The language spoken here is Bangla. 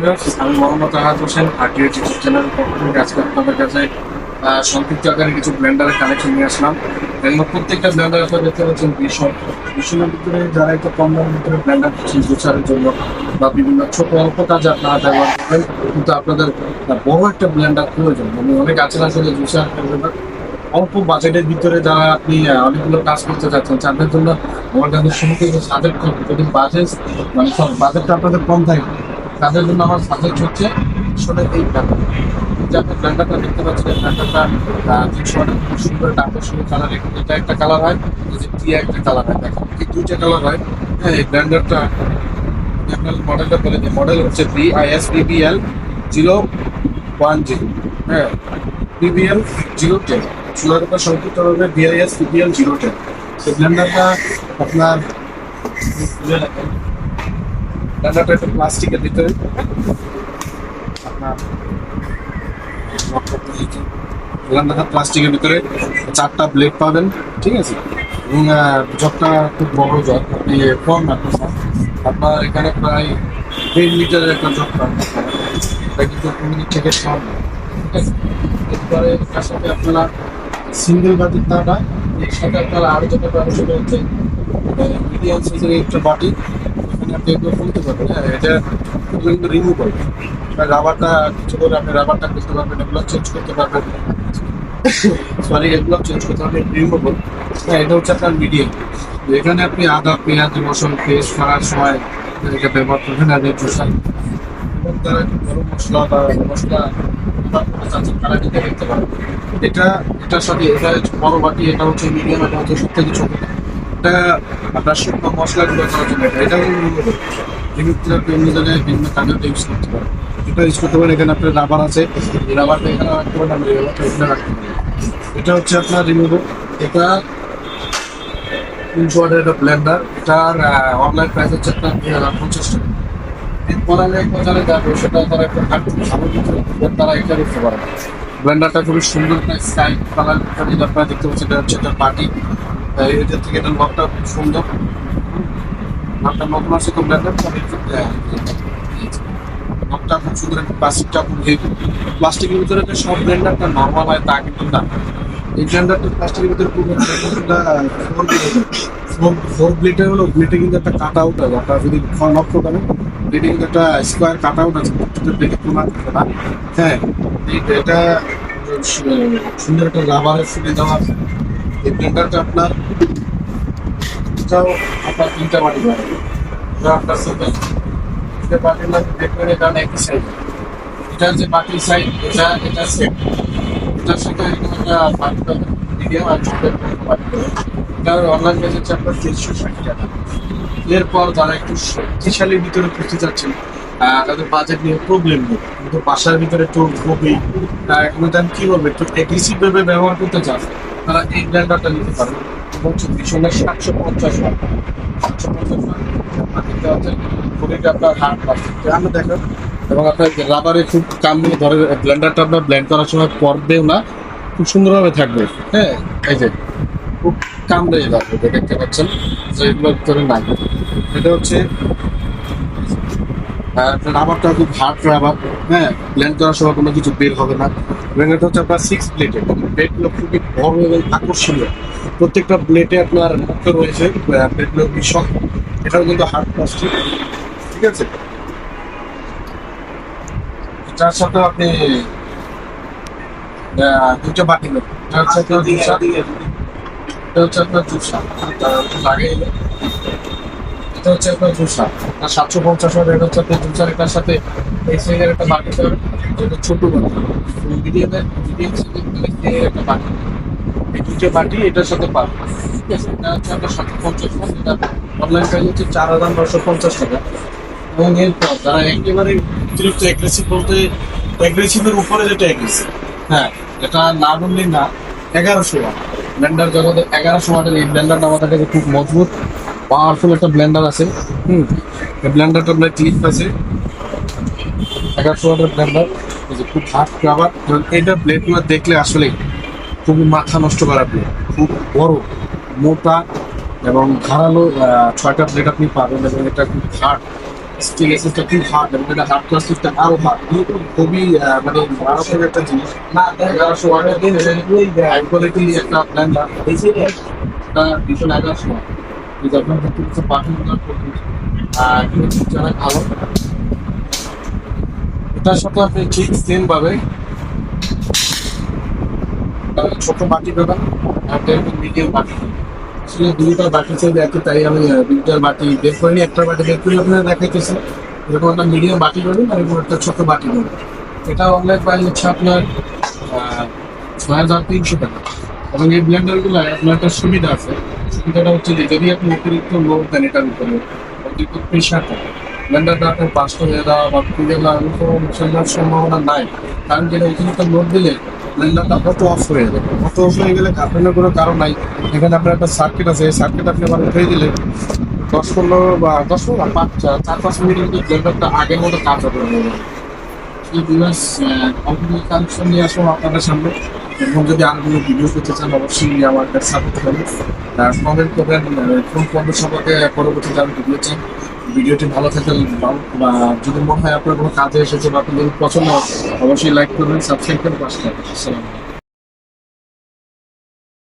আমি মোহাম্মদ আহাদ হোসেন আরটিএ ইউটিউব চ্যানেলের পক্ষ থেকে আপনাদের কাছে। সংক্ষিপ্ত আকারে কিছু ব্লেন্ডারের কালেকশন নিয়ে আসলাম। এগুলো প্রত্যেকটা ব্লেন্ডার আপনারা দেখতে পাচ্ছেন ভীষণ। ভীষণের ভিতরে যারা একটু কম দামের ভিতরে ব্লেন্ডার করছেন গোছানোর জন্য বা বিভিন্ন ছোট অল্প কাজে আপনারা ব্যবহার করবেন, কিন্তু আপনাদের বড় একটা ব্লেন্ডার প্রয়োজন। মানে অনেক আছে না আসলে জুসার করবেন না। অল্প বাজেটের ভিতরে যারা আপনি অনেকগুলো কাজ করতে চাচ্ছেন, তাদের জন্য আমার কাছে শুরু থেকে যদি বাজেট মানে সব বাজেটটা আপনাদের কম থাকে তাদের জন্য আমার সাজেক্ট হচ্ছে শোনের এই ব্র্যান্ড যে আপনি ব্র্যান্ডারটা দেখতে পাচ্ছেন, এই ব্র্যান্ডারটা তিনশো অনেক সুন্দর একটা আকর্ষণীয় কালার এটা একটা কালার হয় যে টিয়া একটা কালার হয়। দেখেন এই দুইটা কালার হয় হ্যাঁ এই ব্র্যান্ডারটা আমি আপনার মডেলটা বলে দিই। মডেল হচ্ছে B I S BBL zero one zero হ্যাঁ বিবিএল জিরো টেন সোনার কথা সংক্ষিপ্ত হবে বিআইএস বিবিএল জিরো টেন সেই ব্লেন্ডারটা আপনার ব্লেন্ডারটা একটু প্লাস্টিকের ভিতরে আপনার প্লাস্টিকের ভিতরে চারটা ব্লেড পাবেন, ঠিক আছে? এবং জগটা খুব বড় জগ আপনি রাখবেন না। আপনার এখানে প্রায় দেড় লিটারের একটা জগ পাবেন। এটা কিন্তু দু মিনিট থেকে না। ঠিক আছে? এরপরে তার সাথে আপনারা সিঙ্গেল বাটির তাটা এর সাথে আপনারা আরও যেটা সেটা হচ্ছে মিডিয়াম সাইজের একটা বাটি। এখানে আপনি এগুলো খুলতে পারবেন হ্যাঁ? এটা এগুলো কিন্তু রিমুভ করবে রাবারটা কিছু করে আপনি রাবারটা খুলতে পারবেন, এগুলো চেঞ্জ করতে পারবেন। সরি এগুলো চেঞ্জ করতে পারবেন রিমুভেবল হ্যাঁ এটা হচ্ছে আপনার মিডিয়াম এখানে আপনি আদা, পেঁয়াজ, রসুন, পেস্ট করার সময় এটা ব্যবহার করবেন, আর একটু এবং তারা গরম মশলা বা মশলা তারা দিতে দেখতে পারে এটা এটার সাথে এটা বড় বাটি, এটা হচ্ছে মিডিয়াম এটা হচ্ছে সব থেকে ছোট। এটা আপনার শুকনো মশলাগুলো করার জন্য এটা। এটা বিভিন্ন বিভিন্ন জায়গায় বিভিন্ন ইউজ করতে পারে এটা ইউজ করতে পারেন, এখানে আপনার রাবার আছে। রাবারটা এখানে রাখতে পারেন এখানে রাখতে পারি। এটা হচ্ছে আপনার এটা তিনশো ওয়াটের একটা ব্লেন্ডার এটার অনলাইন প্রাইস হচ্ছে আপনার দুই হাজার পঞ্চাশ টাকা। তারা একটু এটা পারে ব্লেন্ডারটা খুবই সুন্দর একটা দেখতে পাচ্ছেন, এটা হচ্ছে একটা পার্টি এটা লকটা খুব সুন্দর। লকটা নতুন ব্লেন্ডার লকটা খুব সুন্দর, একটা প্লাস্টিকটা খুব হেভি প্লাস্টিকের ভিতরে যে সব ব্লেন্ডারটা নর্মাল হয়, তা কিন্তু না। এই ব্লেন্ডারটা প্লাস্টিকের ভিতরে খুব ফোর ফোর ব্লেডের হলো ব্লেডে কিন্তু একটা কাট আউট আছে আপনারা যদি লক্ষ্য করেন ব্লেডে কিন্তু একটা স্কোয়ার কাট আউট আছে ব্লেডে কোনা থাকে না। হ্যাঁ এটা, সুন্দর একটা রাবারের ফুটে দেওয়া আছে। এই ব্লেন্ডারটা আপনার আপনার এটা আপনার অনলাইন এরপর একটু শক্তিশালীর ভিতরে তাদের বাজেট নিয়ে প্রবলেম নেই। কিন্তু বাসার ভিতরে একটু খুবই এখন কি বলবে, একটু ব্যবহার করতে চান। তারা এই ব্র্যান্ডারটা নিতে পারেন এবং ভীষণের সাতশো পঞ্চাশ পঞ্চাশ ওয়াট হচ্ছে আপনার হার্ড এবং আপনার রাবারে খুব কাম নিয়ে ধরে, ব্লেন্ডারটা আপনার ব্লেন্ড করার সময় পড়বেও না, খুব সুন্দরভাবে থাকবে। হ্যাঁ এই যে, খুব কামড়ে যাবে, দেখতে পাচ্ছেন। যে এগুলোর ভিতরে নাই এটা হচ্ছে রাবারটা খুব হার্ড রাবার হ্যাঁ ব্লেন্ড করার সময় কোনো কিছু বের হবে না। এবং এটা হচ্ছে আপনার সিক্স প্লেটের প্লেটগুলো খুবই বড় এবং আকর্ষণীয়। প্রত্যেকটা প্লেটে আপনার মুক্ত রয়েছে প্লেটগুলো খুবই এটাও কিন্তু হার্ড প্লাস্টিক ঠিক আছে? এটার সাথে আপনি দুটো বাটি নেবেন। আপনার জুসা এটা হচ্ছে আপনার জুসা। লাগে এটা হচ্ছে আপনার জুসা। আর সাতশো পঞ্চাশ হাজার এটা হচ্ছে আপনার জুসার এটার সাথে এই একটা বাটি পাবেন যেটা ছোট বাটি। মিডিয়ামের মিডিয়াম সাইজের একটা বাটি। এই দুটো বাটি এটার সাথে পাবেন। ঠিক আছে, এটা হচ্ছে আপনার সাতশো পঞ্চাশ ওয়াট এটা অনলাইন প্রাইস হচ্ছে চার হাজার নশো পঞ্চাশ টাকা। এবং এরপর যারা একেবারে অতিরিক্ত অ্যাগ্রেসিভ বলতে অ্যাগ্রেসিভের উপরে যেটা অ্যাগ্রেসিভ হ্যাঁ এটা না বললেই না, এগারোশো ওয়াট। ব্লেন্ডার জগতে এগারোশো ওয়াটের এই ব্লেন্ডারটা আমাদের কাছে খুব মজবুত। পাওয়ারফুল একটা ব্লেন্ডার আছে হুম এই ব্লেন্ডারটা আপনার ক্লিপ আছে। এগারোশো ওয়াটের ব্লেন্ডার যে খুব রাবার এবং এইটার ব্লেডগুলো দেখলে আসলে খুবই মাথা নষ্ট করা ব্লেড খুব বড় মোটা এবং ধারালো ছয়টা ব্লেড আপনি পাবেন এবং এটা খুব হার্ড স্টিল এসেসটা খুব হার্ড এবং এটা হার্ড প্লাস্টিকটা আরও হার্ড খুবই মানে মারাত্মক একটা জিনিস। এগারোশো ওয়াটের হাই কোয়ালিটি একটা ব্লেন্ডার এটা ভীষণ এগারোশো এটার সাথে আপনি ঠিক বাটি মিডিয়াম বাটি দুইটা বাটি চাই একই, তাই আমি দুইটার বাটি বের করে নিই একটা বাটি বের করে আপনারা দেখাইতেছি। এরকম একটা মিডিয়াম বাটি পাবেন আর এরকম একটা ছোট বাটি পাবেন। এটা অনলাইন প্রাইস হচ্ছে আপনার ছয় হাজার তিনশো টাকা। এবং এই ব্লেন্ডারগুলো আপনার একটা সুবিধা আছে। সুবিধাটা হচ্ছে যে, যদি আপনি অতিরিক্ত লোড দেন এটার উপরে, অতিরিক্ত প্রেশার থাকে ব্লেন্ডারটা আপনার পাঁচ হয়ে যাওয়া বা খুলে যাওয়া এরকম সেটার সম্ভাবনা নাই। কারণ যেটা অতিরিক্ত লোড দিলে ব্লেন্ডারটা অটো অফ হয়ে যাবে অটো অফ হয়ে গেলে কাঁপানোর কোনো কারণ নাই। এখানে আপনার একটা সার্কিট আছে, এই সার্কিট আপনি আবার উঠিয়ে দিলে দশ পনেরো বা দশ পনেরো পাঁচ চার পাঁচ মিনিট কিন্তু ব্লেন্ডারটা আগের মতো কাজ হবে। এই ভিউয়ার্স কম্পিউটার কানেকশন নিয়ে আসব আপনাদের সামনে। এবং যদি আর কোনো ভিডিও পেতে চান, অবশ্যই আমার কাছে সাপোর্ট করবেন আর কমেন্ট করবেন কোন পণ্য সম্পর্কে পরবর্তীতে আমি ভিডিও চান ভিডিওটি ভালো থাকলে বা যদি মনে হয় আপনার কোনো কাজে এসেছে বা আপনাদের পছন্দ, অবশ্যই লাইক করবেন সাবস্ক্রাইব করে পাশে থাকবেন। আসসালামু আলাইকুম।